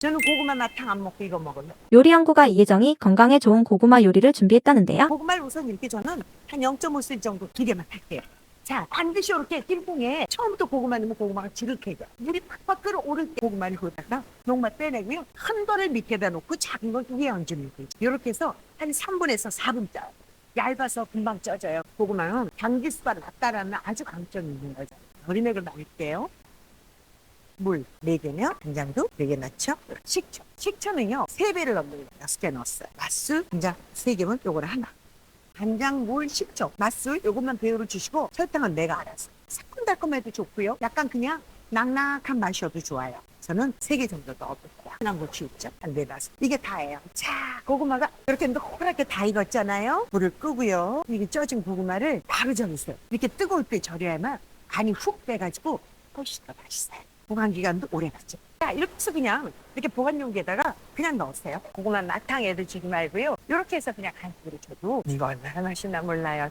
저는 고구마 마탕 안 먹고 이거 먹을래. 요리 연구가 이혜정이 건강에 좋은 고구마 요리를 준비했다는데요. 고구마를 우선 이렇게 저는 한 0.5cm 정도 길게만 할게요. 자, 반드시 이렇게 찔뽕에 처음부터 고구마 넣으면 고구마가 지극해져. 물이 팍팍 끓어오를 때 고구마를 거기다가 녹맛 빼내고요. 큰 거를 밑에다 놓고 작은 걸 위에 얹으면 되죠. 이렇게 해서 한 3분에서 4분 쪄요. 얇아서 금방 쪄져요. 고구마는 당기수가 낮다라는 아주 강점이 있는 거죠. 어린애를 먹을게요. 물 4개면 간장도 4개 넣죠. 식초. 식초는요, 3배를 넣는 거예요. 6개 넣었어요. 맛술, 간장 3개면 요거를 하나. 간장, 물, 식초, 맛술 요것만 배우를 주시고 설탕은 내가 알아서. 새콤달콤해도 좋고요. 약간 그냥 낙낙한 맛이어도 좋아요. 저는 3개 정도 넣어볼게요. 흔한 고추 있죠? 한 네다섯. 이게 다예요. 자, 고구마가 이렇게 노랗게 다 익었잖아요. 불을 끄고요. 이게 쪄진 고구마를 바로 절이세요. 이렇게 뜨거울 때 절여야만 간이 훅 빼가지고 훨씬 더 맛있어요. 보관 기간도 오래 가죠. 자, 이렇게 해서 그냥 이렇게 보관 용기에다가 그냥 넣으세요. 고구마 마탕에도 주지 말고요. 이렇게 해서 그냥 간식으로 줘도 이거 얼마나 맛있나 몰라요.